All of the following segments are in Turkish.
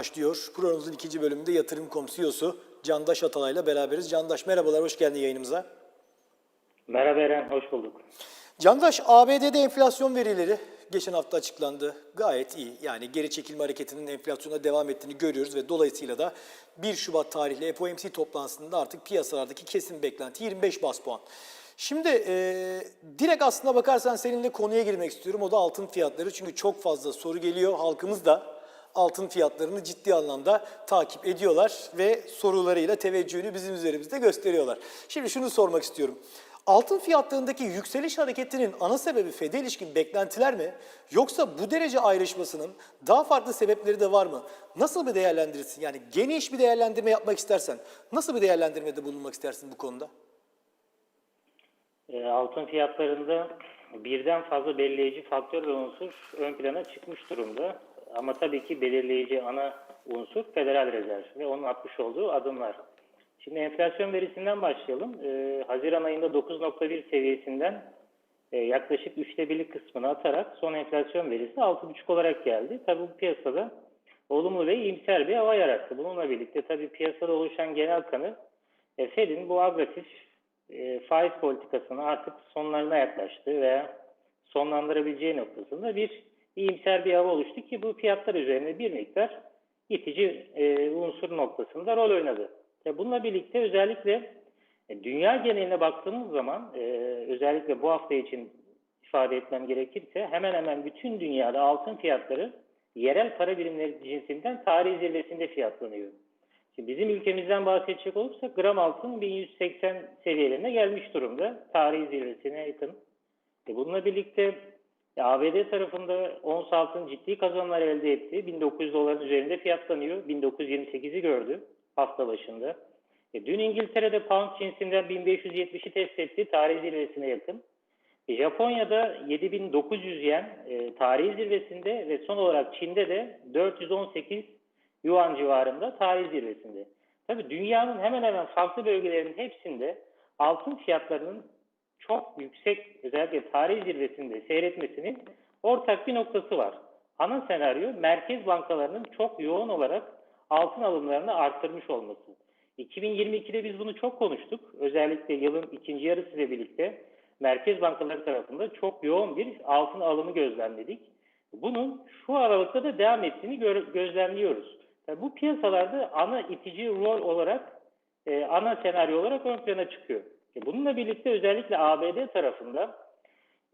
başlıyor. Programımızın ikinci bölümünde Yatırım.com CEO'su Candaş Atalay'la beraberiz. Candaş merhabalar, hoş geldin yayınımıza. Merhaba Eren, hoş bulduk. Candaş, ABD'de enflasyon verileri geçen hafta açıklandı. Gayet iyi. Yani geri çekilme hareketinin enflasyona devam ettiğini görüyoruz ve dolayısıyla da 1 Şubat tarihli FOMC toplantısında artık piyasalardaki kesin beklenti 25 bas puan. Şimdi e, direkt aslına bakarsan seninle konuya girmek istiyorum. O da altın fiyatları. Çünkü çok fazla soru geliyor. Halkımız da altın fiyatlarını ciddi anlamda takip ediyorlar ve sorularıyla teveccühünü bizim üzerimizde gösteriyorlar. Şimdi şunu sormak istiyorum. Altın fiyatlarındaki yükseliş hareketinin ana sebebi FED'e ilişkin beklentiler mi? Yoksa bu derece ayrışmasının daha farklı sebepleri de var mı? Nasıl bir değerlendirirsin? Yani geniş bir değerlendirme yapmak istersen nasıl bir değerlendirmede bulunmak istersin bu konuda? E, altın fiyatlarında birden fazla belirleyici faktör ve unsur ön plana çıkmış durumda. Ama tabii ki belirleyici ana unsur Federal Rezerv ve onun atmış olduğu adımlar. Şimdi enflasyon verisinden başlayalım. E, Haziran ayında 9.1 seviyesinden e, yaklaşık üçte birlik kısmını atarak son enflasyon verisi 6.5 olarak geldi. Tabii bu piyasada olumlu ve iyimser bir hava yarattı. Bununla birlikte tabii piyasada oluşan genel kanı e, Fed'in bu agresif e, faiz politikasının artık sonlarına yaklaştığı veya sonlandırabileceği noktasında bir iyimser bir hava oluştu ki bu fiyatlar üzerine bir miktar itici e, unsur noktasında rol oynadı. Ve bununla birlikte özellikle e, dünya geneline baktığımız zaman e, özellikle bu hafta için ifade etmem gerekirse hemen hemen bütün dünyada altın fiyatları yerel para birimleri cinsinden tarihi zirvesinde fiyatlanıyor. Şimdi bizim ülkemizden bahsedecek olursak gram altın 1180 seviyelerine gelmiş durumda. Tarihi zirvesine yakın. E bununla birlikte e, ABD tarafında ons altın ciddi kazanımlar elde etti. 1900 doların üzerinde fiyatlanıyor. 1928'i gördü hafta başında. E dün İngiltere'de pound cinsinden 1570'i test etti. Tarihi zirvesine yakın. E, Japonya'da 7900 yen e, tarihi zirvesinde ve son olarak Çin'de de 418 yuan civarında tarih zirvesinde. Tabii dünyanın hemen hemen farklı bölgelerinin hepsinde altın fiyatlarının çok yüksek özellikle tarih zirvesinde seyretmesinin ortak bir noktası var. Ana senaryo merkez bankalarının çok yoğun olarak altın alımlarını arttırmış olması. 2022'de biz bunu çok konuştuk. Özellikle yılın ikinci yarısı ile birlikte merkez bankaları tarafında çok yoğun bir altın alımı gözlemledik. Bunun şu aralıkta da devam ettiğini gö- gözlemliyoruz. Tabii bu piyasalarda ana itici rol olarak, e, ana senaryo olarak ön plana çıkıyor. E, bununla birlikte özellikle ABD tarafında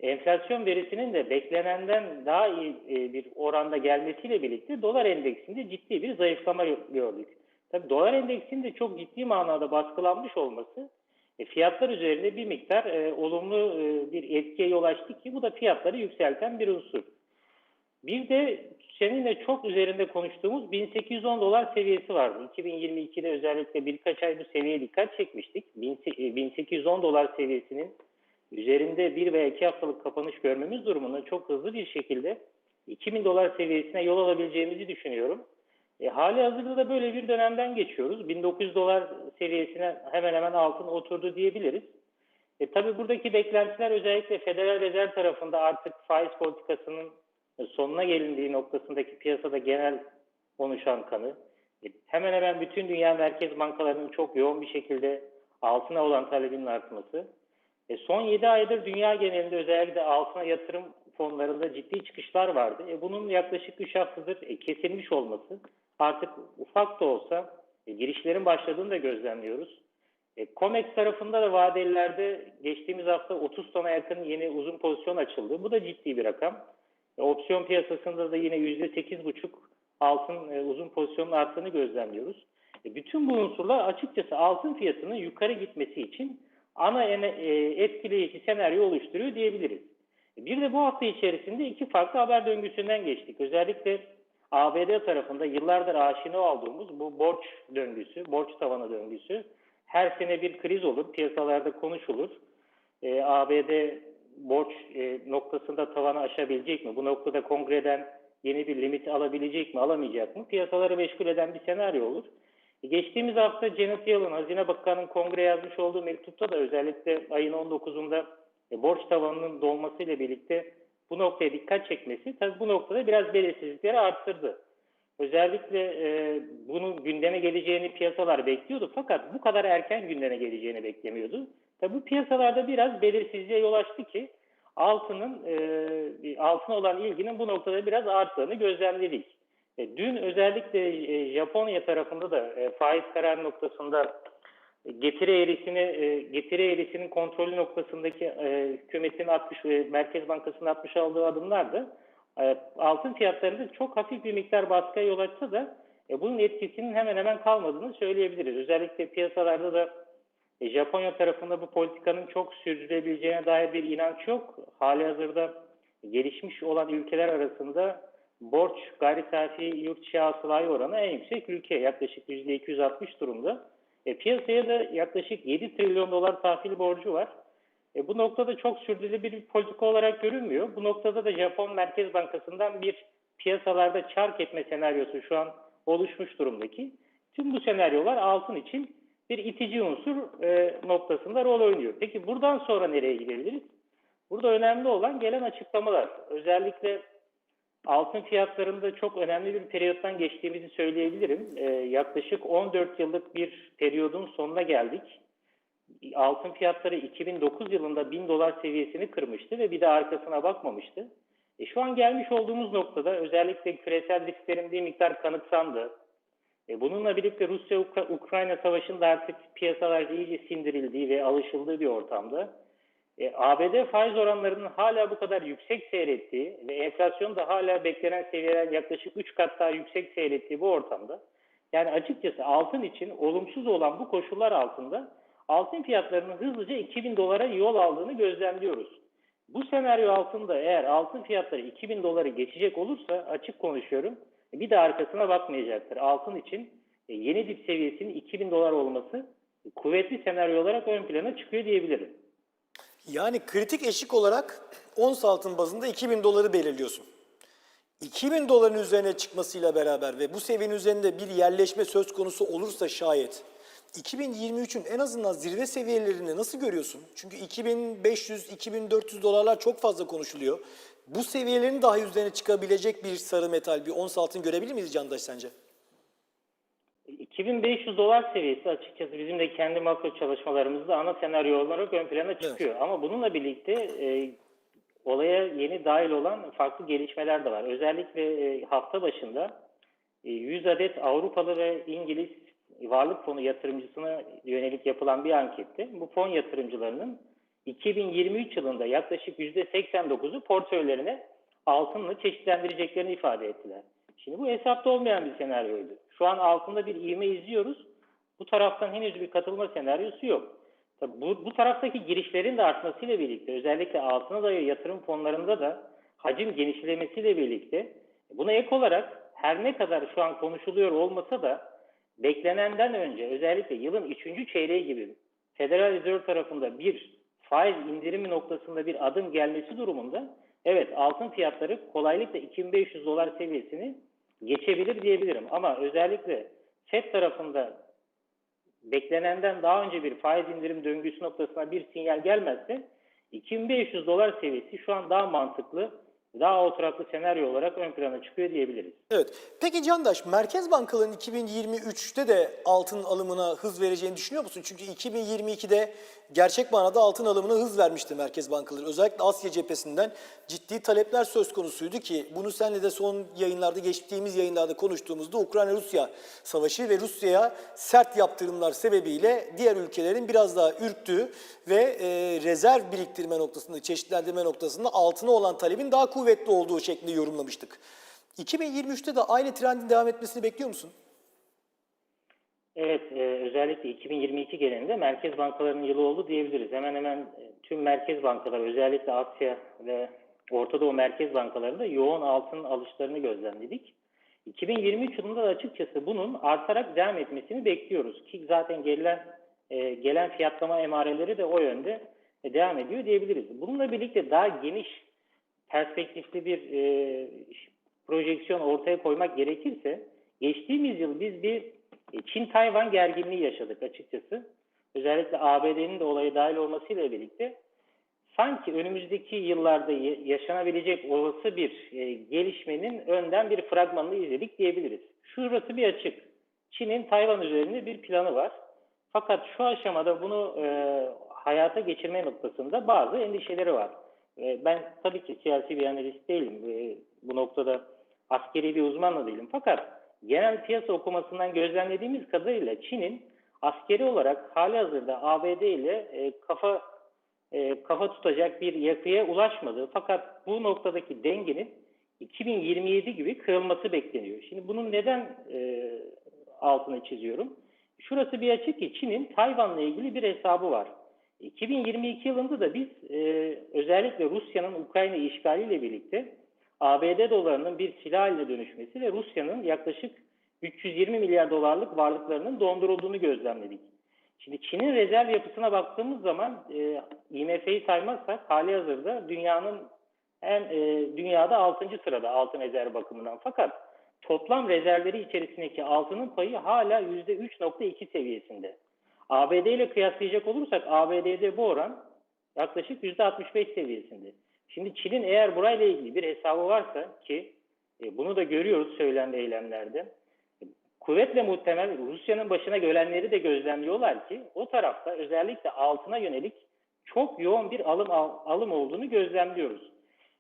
enflasyon verisinin de beklenenden daha iyi e, bir oranda gelmesiyle birlikte dolar endeksinde ciddi bir zayıflama gördük. Tabii dolar endeksinin de çok ciddi manada baskılanmış olması e, fiyatlar üzerinde bir miktar olumlu bir etkiye yol açtı ki bu da fiyatları yükselten bir unsur. Bir de seninle çok üzerinde konuştuğumuz 1810 dolar seviyesi vardı. 2022'de özellikle birkaç ay bu seviyeye dikkat çekmiştik. 1810 dolar seviyesinin üzerinde bir veya iki haftalık kapanış görmemiz durumunda çok hızlı bir şekilde 2000 dolar seviyesine yol alabileceğimizi düşünüyorum. E, hali hazırda da böyle bir dönemden geçiyoruz. 1900 dolar seviyesine hemen hemen altın oturdu diyebiliriz. E, tabii buradaki beklentiler özellikle Federal Rezerv tarafında artık faiz politikasının sonuna gelindiği noktasındaki piyasada genel konuşan kanı. E, hemen hemen bütün dünya merkez bankalarının çok yoğun bir şekilde altına olan talebinin artması. E, son 7 aydır dünya genelinde özellikle altına yatırım fonlarında ciddi çıkışlar vardı. E, bunun yaklaşık 3 haftadır e, kesilmiş olması artık ufak da olsa e, girişlerin başladığını da gözlemliyoruz. E, COMEX tarafında da vadelilerde geçtiğimiz hafta 30 tona yakın yeni uzun pozisyon açıldı. Bu da ciddi bir rakam. E, opsiyon piyasasında da yine %8,5 altın e, uzun pozisyonun arttığını gözlemliyoruz. E, bütün bu unsurlar açıkçası altın fiyatının yukarı gitmesi için ana e, etkileyici senaryo oluşturuyor diyebiliriz. E, bir de bu hafta içerisinde iki farklı haber döngüsünden geçtik. Özellikle ABD tarafında yıllardır aşina olduğumuz bu borç döngüsü, borç tavanı döngüsü. Her sene bir kriz olur, piyasalarda konuşulur. E, ABD borç e, noktasında tavanı aşabilecek mi? Bu noktada kongreden yeni bir limit alabilecek mi, alamayacak mı? Piyasaları meşgul eden bir senaryo olur. E, geçtiğimiz hafta Janet Yellen, Hazine Bakanı'nın kongre yazmış olduğu mektupta da özellikle ayın 19'unda e, borç tavanının dolmasıyla birlikte bu noktaya dikkat çekmesi tabii bu noktada biraz belirsizlikleri arttırdı. Özellikle e, bunun gündeme geleceğini piyasalar bekliyordu fakat bu kadar erken gündeme geleceğini beklemiyordu. Tabi bu piyasalarda biraz belirsizliğe yol açtı ki altının e, altına olan ilginin bu noktada biraz arttığını gözlemledik. E, dün özellikle e, Japonya tarafında da e, faiz kararı noktasında getiri eğrisini e, getiri eğrisinin kontrolü noktasındaki e, hükümetin atmış ve Merkez Bankası'nın atmış aldığı adımlar da e, altın fiyatlarında çok hafif bir miktar baskıya yol açsa da e, bunun etkisinin hemen hemen kalmadığını söyleyebiliriz. Özellikle piyasalarda da e, Japonya tarafında bu politikanın çok sürdürülebileceğine dair bir inanç yok. Hali hazırda gelişmiş olan ülkeler arasında borç gayri safi yurt içi oranı en yüksek ülke. Yaklaşık %260 durumda. E, piyasaya da yaklaşık 7 trilyon dolar tahvil borcu var. E, bu noktada çok sürdürülebilir bir politika olarak görünmüyor. Bu noktada da Japon Merkez Bankası'ndan bir piyasalarda çark etme senaryosu şu an oluşmuş durumdaki. Tüm bu senaryolar altın için bir itici unsur e, noktasında rol oynuyor. Peki buradan sonra nereye gidebiliriz? Burada önemli olan gelen açıklamalar. Özellikle altın fiyatlarında çok önemli bir periyottan geçtiğimizi söyleyebilirim. E, yaklaşık 14 yıllık bir periyodun sonuna geldik. Altın fiyatları 2009 yılında 1000 dolar seviyesini kırmıştı ve bir de arkasına bakmamıştı. E, şu an gelmiş olduğumuz noktada özellikle küresel risklerin bir miktar kanıksandı. E, bununla birlikte Rusya-Ukrayna savaşında artık piyasalarda iyice sindirildiği ve alışıldığı bir ortamda. E, ABD faiz oranlarının hala bu kadar yüksek seyrettiği ve enflasyon da hala beklenen seviyeden yaklaşık 3 kat daha yüksek seyrettiği bu ortamda. Yani açıkçası altın için olumsuz olan bu koşullar altında altın fiyatlarının hızlıca 2000 dolara yol aldığını gözlemliyoruz. Bu senaryo altında eğer altın fiyatları 2000 doları geçecek olursa açık konuşuyorum bir de arkasına bakmayacaktır. Altın için e, yeni dip seviyesinin 2000 dolar olması kuvvetli senaryo olarak ön plana çıkıyor diyebilirim. Yani kritik eşik olarak ons altın bazında 2000 doları belirliyorsun. 2000 doların üzerine çıkmasıyla beraber ve bu seviyenin üzerinde bir yerleşme söz konusu olursa şayet 2023'ün en azından zirve seviyelerini nasıl görüyorsun? Çünkü 2500-2400 dolarlar çok fazla konuşuluyor. Bu seviyelerin dahi üzerine çıkabilecek bir sarı metal, bir ons altın görebilir miyiz Candaş sence? 2500 dolar seviyesi açıkçası bizim de kendi makro çalışmalarımızda ana senaryo olarak ön plana çıkıyor. Ama bununla birlikte e, olaya yeni dahil olan farklı gelişmeler de var. Özellikle e, hafta başında e, 100 adet Avrupalı ve İngiliz varlık fonu yatırımcısına yönelik yapılan bir ankette bu fon yatırımcılarının 2023 yılında yaklaşık %89'u portföylerine altınla çeşitlendireceklerini ifade ettiler. Şimdi bu hesapta olmayan bir senaryoydu. Şu an altında bir ivme izliyoruz. Bu taraftan henüz bir katılma senaryosu yok. Tabii bu, bu taraftaki girişlerin de artmasıyla birlikte özellikle altına dayalı yatırım fonlarında da hacim genişlemesiyle birlikte buna ek olarak her ne kadar şu an konuşuluyor olmasa da beklenenden önce özellikle yılın üçüncü çeyreği gibi Federal Reserve tarafında bir faiz indirimi noktasında bir adım gelmesi durumunda evet altın fiyatları kolaylıkla 2500 dolar seviyesini geçebilir diyebilirim. Ama özellikle FED tarafında beklenenden daha önce bir faiz indirim döngüsü noktasına bir sinyal gelmezse 2500 dolar seviyesi şu an daha mantıklı, daha oturaklı senaryo olarak ön plana çıkıyor diyebiliriz. Evet. Peki Candaş, merkez bankaların 2023'te de altın alımına hız vereceğini düşünüyor musun? Çünkü 2022'de gerçek manada altın alımına hız vermişti merkez bankaları. Özellikle Asya cephesinden ciddi talepler söz konusuydu ki bunu senle de son yayınlarda, geçtiğimiz yayınlarda konuştuğumuzda Ukrayna-Rusya savaşı ve Rusya'ya sert yaptırımlar sebebiyle diğer ülkelerin biraz daha ürktüğü ve e, rezerv biriktirme noktasında, çeşitlendirme noktasında altına olan talebin daha kuvvetli olduğu şeklinde yorumlamıştık. 2023'te de aynı trendin devam etmesini bekliyor musun? Evet, e, özellikle 2022 genelinde merkez bankalarının yılı oldu diyebiliriz. Hemen hemen e, tüm merkez bankalar, özellikle Asya ve Orta Doğu merkez bankalarında yoğun altın alışlarını gözlemledik. 2023 yılında da açıkçası bunun artarak devam etmesini bekliyoruz ki zaten gelen e, gelen fiyatlama emareleri de o yönde e, devam ediyor diyebiliriz. Bununla birlikte daha geniş perspektifli bir e, projeksiyon ortaya koymak gerekirse geçtiğimiz yıl biz bir e, Çin-Tayvan gerginliği yaşadık açıkçası. Özellikle ABD'nin de olaya dahil olmasıyla birlikte sanki önümüzdeki yıllarda ya- yaşanabilecek olası bir e, gelişmenin önden bir fragmanını izledik diyebiliriz. Şurası bir açık. Çin'in Tayvan üzerinde bir planı var. Fakat şu aşamada bunu e, hayata geçirme noktasında bazı endişeleri var. E, ben tabii ki siyasi bir analist değilim. E, bu noktada askeri bir uzman da değilim. Fakat genel piyasa okumasından gözlemlediğimiz kadarıyla Çin'in askeri olarak hali hazırda ABD ile e, kafa kafa tutacak bir yapıya ulaşmadı. Fakat bu noktadaki dengenin 2027 gibi kırılması bekleniyor. Şimdi bunun neden e, altını çiziyorum? Şurası bir açık ki Çin'in Tayvan'la ilgili bir hesabı var. 2022 yılında da biz e, özellikle Rusya'nın Ukrayna işgaliyle birlikte ABD dolarının bir silah haline dönüşmesi ve Rusya'nın yaklaşık 320 milyar dolarlık varlıklarının dondurulduğunu gözlemledik. Şimdi Çin'in rezerv yapısına baktığımız zaman e, IMF'yi saymazsak hali hazırda dünyanın en e, dünyada 6. sırada altın rezerv bakımından. Fakat toplam rezervleri içerisindeki altının payı hala %3.2 seviyesinde. ABD ile kıyaslayacak olursak ABD'de bu oran yaklaşık %65 seviyesinde. Şimdi Çin'in eğer burayla ilgili bir hesabı varsa ki e, bunu da görüyoruz söylenen eylemlerde kuvvetle muhtemel Rusya'nın başına gelenleri de gözlemliyorlar ki o tarafta özellikle altına yönelik çok yoğun bir alım al- alım olduğunu gözlemliyoruz.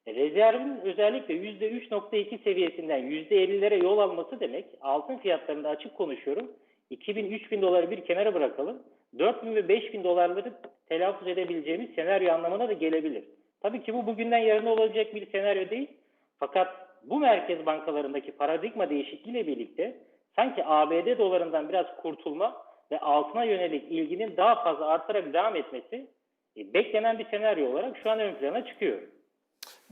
E, Rezervin özellikle %3.2 seviyesinden %50'lere yol alması demek altın fiyatlarında açık konuşuyorum. 2000-3000 doları bir kenara bırakalım. 4000 ve 5000 dolarları telaffuz edebileceğimiz senaryo anlamına da gelebilir. Tabii ki bu bugünden yarına olacak bir senaryo değil. Fakat bu merkez bankalarındaki paradigma değişikliğiyle birlikte sanki ABD dolarından biraz kurtulma ve altına yönelik ilginin daha fazla artarak devam etmesi e, beklenen bir senaryo olarak şu an ön plana çıkıyor.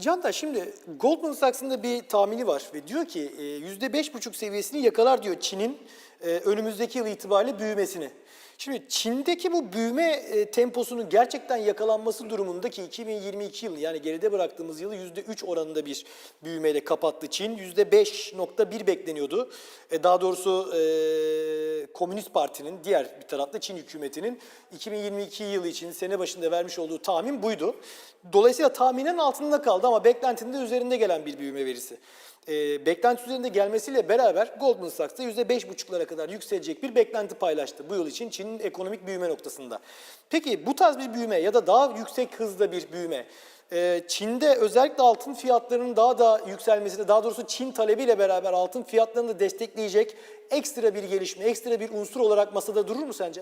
Canda şimdi Goldman Sachs'ın da bir tahmini var ve diyor ki e, yüzde beş buçuk seviyesini yakalar diyor Çin'in e, önümüzdeki yıl itibariyle büyümesini. Şimdi Çin'deki bu büyüme e, temposunun gerçekten yakalanması durumundaki 2022 yılı yani geride bıraktığımız yılı yüzde üç oranında bir büyümeyle kapattı Çin. Yüzde 5.1 bekleniyordu. E, daha doğrusu Komünist Parti'nin diğer bir tarafta Çin hükümetinin 2022 yılı için sene başında vermiş olduğu tahmin buydu. Dolayısıyla tahminin altında kaldı ama beklentinin de üzerinde gelen bir büyüme verisi. E, beklenti üzerinde gelmesiyle beraber Goldman Sachs da %5,5'lara kadar yükselecek bir beklenti paylaştı bu yıl için Çin'in ekonomik büyüme noktasında. Peki bu tarz bir büyüme ya da daha yüksek hızda bir büyüme e, Çin'de özellikle altın fiyatlarının daha da yükselmesine, daha doğrusu Çin talebiyle beraber altın fiyatlarını da destekleyecek ekstra bir gelişme, ekstra bir unsur olarak masada durur mu sence?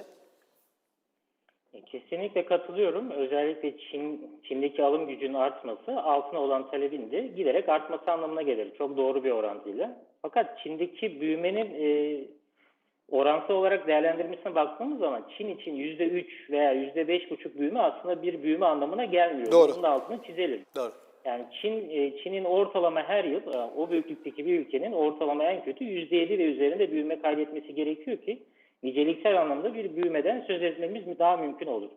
E, Kesinlikle katılıyorum. Özellikle Çin, Çin'deki alım gücünün artması altına olan talebin de giderek artması anlamına gelir. Çok doğru bir orantıyla. Fakat Çin'deki büyümenin e, oransal olarak değerlendirmesine baktığımız zaman Çin için %3 veya %5,5 büyüme aslında bir büyüme anlamına gelmiyor. Doğru. Bunun altını çizelim. Doğru. Yani Çin e, Çin'in ortalama her yıl e, o büyüklükteki bir ülkenin ortalama en kötü %7 ve üzerinde büyüme kaydetmesi gerekiyor ki niceliksel anlamda bir büyümeden söz etmemiz daha mümkün olur.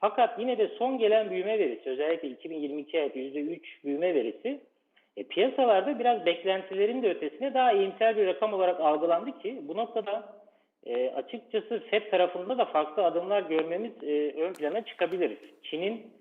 Fakat yine de son gelen büyüme verisi özellikle 2022 ayet %3 büyüme verisi e, piyasalarda biraz beklentilerin de ötesine daha iyimser bir rakam olarak algılandı ki bu noktada e, açıkçası FED tarafında da farklı adımlar görmemiz e, ön plana çıkabilir. Çin'in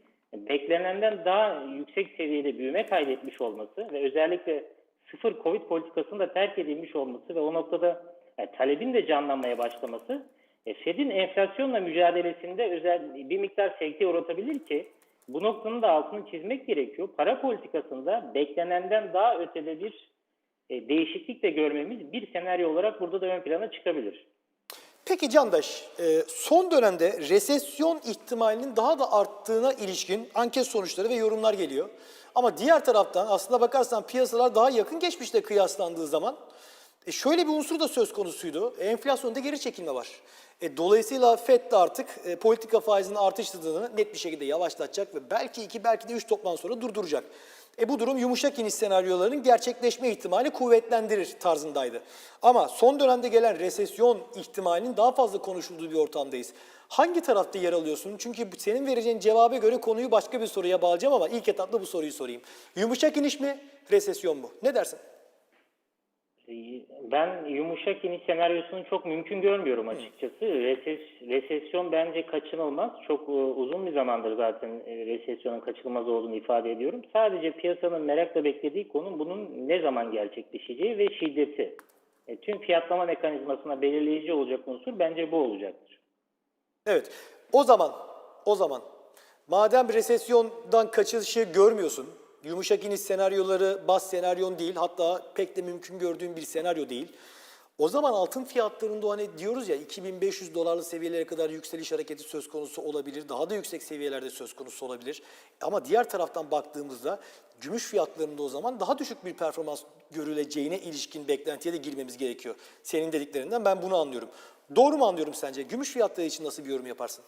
beklenenden daha yüksek seviyede büyüme kaydetmiş olması ve özellikle sıfır Covid politikasının da terk edilmiş olması ve o noktada e, talebin de canlanmaya başlaması e, Fed'in enflasyonla mücadelesinde özel bir miktar sekteye uğratabilir ki bu noktanın da altını çizmek gerekiyor. Para politikasında beklenenden daha ötede bir e, değişiklik de görmemiz bir senaryo olarak burada da ön plana çıkabilir. Peki Candaş, e, son dönemde resesyon ihtimalinin daha da arttığına ilişkin anket sonuçları ve yorumlar geliyor. Ama diğer taraftan aslında bakarsan piyasalar daha yakın geçmişte kıyaslandığı zaman e, şöyle bir unsur da söz konusuydu. Enflasyonda geri çekilme var. E, dolayısıyla FED de artık politika faizinin artış hızını net bir şekilde yavaşlatacak ve belki iki belki de üç toplantı sonra durduracak. E bu durum yumuşak iniş senaryolarının gerçekleşme ihtimali kuvvetlendirir tarzındaydı. Ama son dönemde gelen resesyon ihtimalinin daha fazla konuşulduğu bir ortamdayız. Hangi tarafta yer alıyorsun? Çünkü senin vereceğin cevaba göre konuyu başka bir soruya bağlayacağım ama ilk etapta bu soruyu sorayım. Yumuşak iniş mi, resesyon mu? Ne dersin? Ben yumuşak iniş senaryosunu çok mümkün görmüyorum açıkçası. Reses, resesyon bence kaçınılmaz. Çok e, uzun bir zamandır zaten e, resesyonun kaçınılmaz olduğunu ifade ediyorum. Sadece piyasanın merakla beklediği konu bunun ne zaman gerçekleşeceği ve şiddeti. E, tüm fiyatlama mekanizmasına belirleyici olacak unsur bence bu olacaktır. Evet. O zaman o zaman madem resesyondan kaçışı görmüyorsun, yumuşak iniş senaryoları bas senaryon değil, hatta pek de mümkün gördüğüm bir senaryo değil. O zaman altın fiyatlarında hani diyoruz ya 2500 dolarlı seviyelere kadar yükseliş hareketi söz konusu olabilir. Daha da yüksek seviyelerde söz konusu olabilir. Ama diğer taraftan baktığımızda gümüş fiyatlarında o zaman daha düşük bir performans görüleceğine ilişkin beklentiye de girmemiz gerekiyor. Senin dediklerinden ben bunu anlıyorum. Doğru mu anlıyorum sence? Gümüş fiyatları için nasıl bir yorum yaparsın?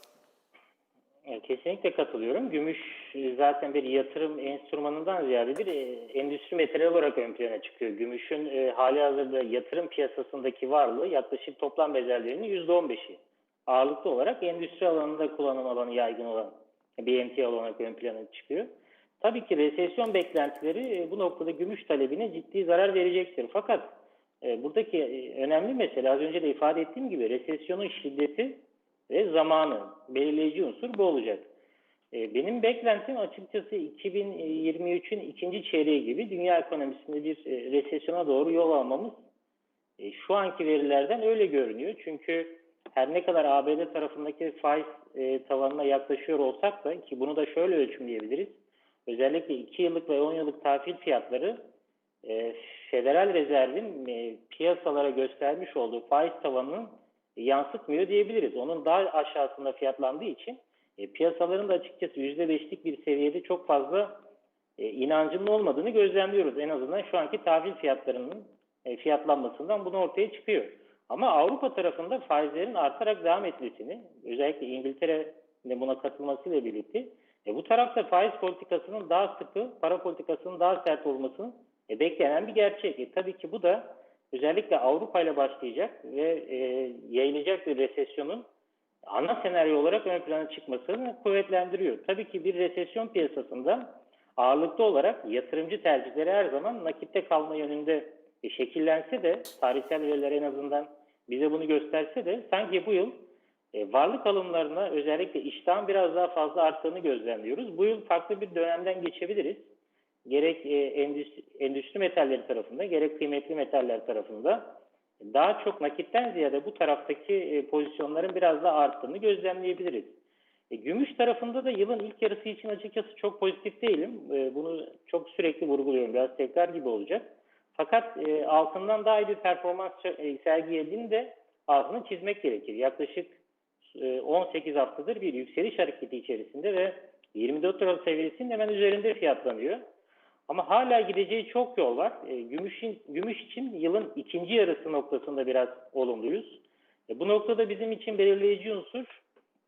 E, Kesinlikle katılıyorum. Gümüş e, zaten bir yatırım enstrümanından ziyade bir e, endüstri materyal olarak ön plana çıkıyor. Gümüşün e, hali hazırda yatırım piyasasındaki varlığı yaklaşık toplam bedellerinin %15'i. Ağırlıklı olarak endüstri alanında kullanım alanı yaygın olan bir emtia olarak ön plana çıkıyor. Tabii ki resesyon beklentileri e, bu noktada gümüş talebine ciddi zarar verecektir. Fakat e, buradaki önemli mesele az önce de ifade ettiğim gibi resesyonun şiddeti ve zamanı belirleyici unsur bu olacak. E, Benim beklentim açıkçası 2023'ün ikinci çeyreği gibi dünya ekonomisinde bir e, resesyona doğru yol almamız e, şu anki verilerden öyle görünüyor. Çünkü her ne kadar ABD tarafındaki faiz e, tavanına yaklaşıyor olsak da ki bunu da şöyle ölçümleyebiliriz. Özellikle 2 yıllık ve 10 yıllık tahvil fiyatları Federal Rezerv'in piyasalara göstermiş olduğu faiz tavanının yansıtmıyor diyebiliriz. Onun daha aşağısında fiyatlandığı için e, piyasaların da açıkçası %5'lik bir seviyede çok fazla e, inancının olmadığını gözlemliyoruz. En azından şu anki tahvil fiyatlarının e, fiyatlanmasından bunu ortaya çıkıyor. Ama Avrupa tarafında faizlerin artarak devam etmesini, özellikle İngiltere'nin buna katılmasıyla birlikte e, bu tarafta faiz politikasının daha sıkı, para politikasının daha sert olmasını e, beklenen bir gerçek. E, tabii ki bu da özellikle Avrupa ile başlayacak ve e, yayılacak bir resesyonun ana senaryo olarak ön plana çıkmasını kuvvetlendiriyor. Tabii ki bir resesyon piyasasında ağırlıklı olarak yatırımcı tercihleri her zaman nakitte kalma yönünde e, şekillense de tarihsel veriler en azından bize bunu gösterse de sanki bu yıl e, varlık alımlarına özellikle iştahın biraz daha fazla arttığını gözlemliyoruz. Bu yıl farklı bir dönemden geçebiliriz. Gerek e, endüstri, endüstri metalleri tarafında gerek kıymetli metaller tarafında daha çok nakitten ziyade bu taraftaki e, pozisyonların biraz daha arttığını gözlemleyebiliriz. E, gümüş tarafında da yılın ilk yarısı için açıkçası çok pozitif değilim. E, bunu çok sürekli vurguluyorum. Biraz tekrar gibi olacak. Fakat e, altından daha iyi bir performans e, sergilediğini de altını çizmek gerekir. Yaklaşık e, 18 haftadır bir yükseliş hareketi içerisinde ve 24 lira seviyesinin hemen üzerinde fiyatlanıyor. Ama hala gideceği çok yol var. E, gümüşün, gümüş için yılın ikinci yarısı noktasında biraz olumluyuz. E, bu noktada bizim için belirleyici unsur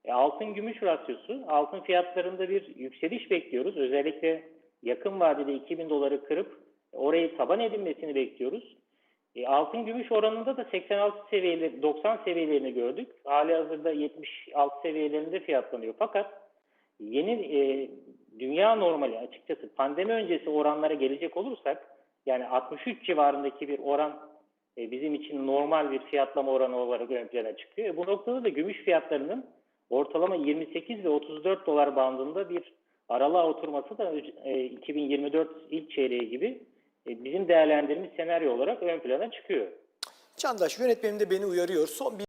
e, altın gümüş rasyosu. Altın fiyatlarında bir yükseliş bekliyoruz. Özellikle yakın vadede 2000 doları kırıp orayı taban edinmesini bekliyoruz. E, altın gümüş oranında da 86 seviyeleri, 90 seviyelerini gördük. Hali hazırda 76 seviyelerinde fiyatlanıyor. Fakat yeni e, dünya normali açıkçası pandemi öncesi oranlara gelecek olursak yani 63 civarındaki bir oran e, bizim için normal bir fiyatlama oranı olarak ön plana çıkıyor. E, bu noktada da gümüş fiyatlarının ortalama 28 ve 34 dolar bandında bir aralığa oturması da e, 2024 ilk çeyreği gibi e, bizim değerlendirdiğimiz senaryo olarak ön plana çıkıyor. Candaş yönetmenim de beni uyarıyor. Son bir